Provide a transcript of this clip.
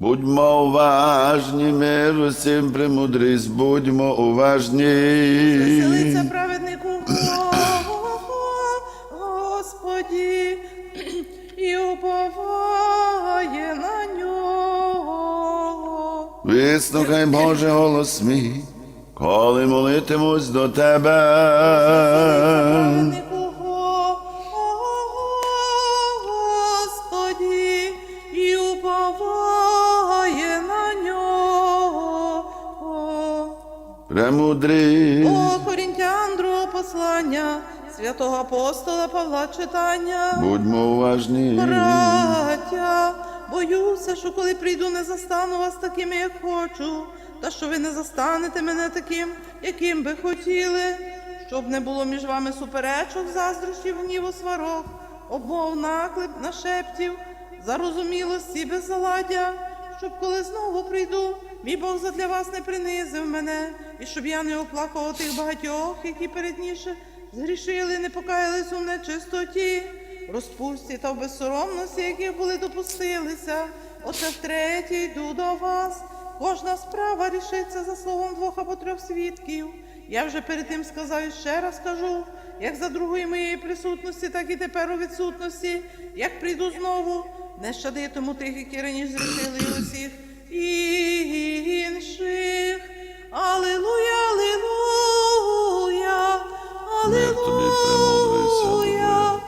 Будьмо уважні, миру всім премудрість, будьмо уважні. Веселиться праведнику Господі і уповає на нього. Вислухай, Боже, голос мій, коли молитимусь до Тебе. Премудрість. О, Корінтян, другого послання, святого апостола Павла читання. Будьмо уважні. Браття, боюся, що коли прийду, не застану вас такими, як хочу, та що ви не застанете мене таким, яким би хотіли, щоб не було між вами суперечок, заздрощів, гніву, сварок, обмов, наклеп, нашептів, зарозумілості, беззаладдя, щоб коли знову прийду, мій Бог задля вас не принизив мене, і щоб я не оплакував тих багатьох, які передніше згрішили, не покаялись у нечистоті розпусті та в безсоромності, яких були допустилися. Оце втретє йду до вас. Кожна справа рішиться за словом двох або трьох свідків. Я вже перед тим сказав і ще раз кажу, як за другої моєї присутності, так і тепер у відсутності, як прийду знову, не щадитиму тих, які раніше зрішили усіх інших. Аллилуйя, аллилуйя, аллилуйя, аллилуйя.